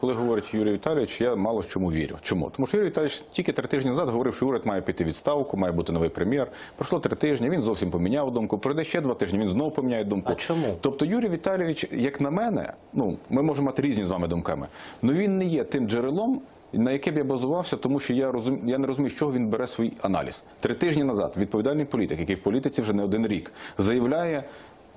Коли говорить Юрій Віталійович, я мало чому вірю. Чому? Тому що Юрій Віталійович тільки три тижні назад говорив, що уряд має піти відставку, має бути новий прем'єр. Пройшло три тижні, він зовсім поміняв думку. Пройде ще два тижні, він знову поміняє думку. А чому? Тобто Юрій Віталійович, як на мене, ну ми можемо мати різні з вами думками, але він не є тим джерелом. На яке б я базувався, тому що я розум... я не розумію, з чого він бере свій аналіз. Три тижні назад відповідальний політик, який в політиці вже не один рік, заявляє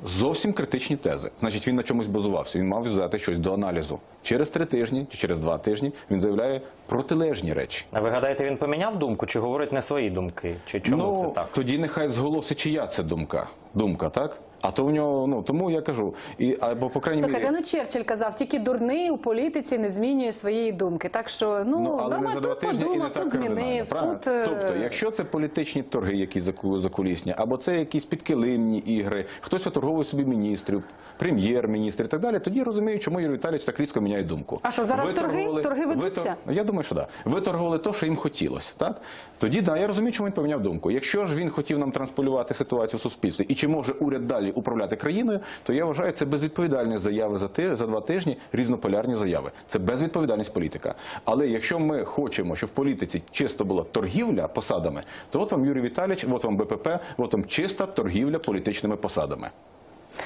зовсім критичні тези. Значить, він на чомусь базувався. Він мав взяти щось до аналізу. Через три тижні чи через два тижні він заявляє протилежні речі. А ви гадаєте, він поміняв думку, чи говорить не свої думки? Чи чому ну, це так? Тоді нехай зголоси, чия це думка. Думка, так? А то в нього, ну тому я кажу, і або по крайній Слухайте, мірі. ну Черчилль казав, тільки дурний у політиці не змінює своєї думки. Так що ну, Ну, але не за два і не подумав, так тут кардинально. змінив. правильно? Тут е, Тобто, якщо це політичні торги, заку- закулісні, або це якісь підкилимні ігри, хтось оторговує собі міністрів, прем'єр-міністр і так далі, тоді розумію, чому Юрій Віталійович так різко міняє думку. А що, зараз торги? торгували- Торги ведуться? тор- Я думаю, що так. Да. Ви торгували то, що їм хотілося. Так? Тоді да, я розумію, чому він поміняв думку. Якщо ж він хотів нам трансполювати ситуацію в суспільстві, і чи може уряд далі управляти країною, то я вважаю, це безвідповідальні заяви за ти за два тижні, різнополярні заяви. Це безвідповідальність політика. Але якщо ми хочемо, щоб в політиці чисто була торгівля посадами, то от вам Юрій Віталійович, от вам БПП, от вам чиста торгівля політичними посадами.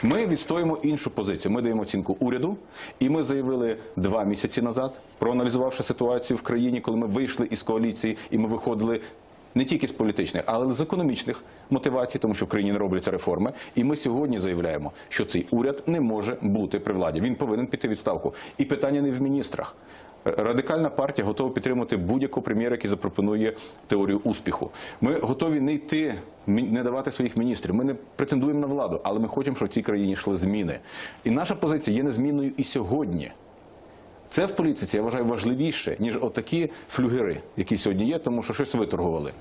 Ми відстоїмо іншу позицію. Ми даємо оцінку уряду, і ми заявили два місяці назад, проаналізувавши ситуацію в країні, коли ми вийшли із коаліції, і ми виходили. Не тільки з політичних, але з економічних мотивацій, тому що в країні не робляться реформи. І ми сьогодні заявляємо, що цей уряд не може бути при владі. Він повинен піти відставку. І питання не в міністрах. Радикальна партія готова підтримати будь-якого прем'єра, який запропонує теорію успіху. Ми готові не йти, не давати своїх міністрів. Ми не претендуємо на владу, але ми хочемо, щоб в цій країні йшли зміни. І наша позиція є незмінною і сьогодні. Це в політиці я вважаю важливіше, ніж отакі флюгери, які сьогодні є, тому що щось виторгували.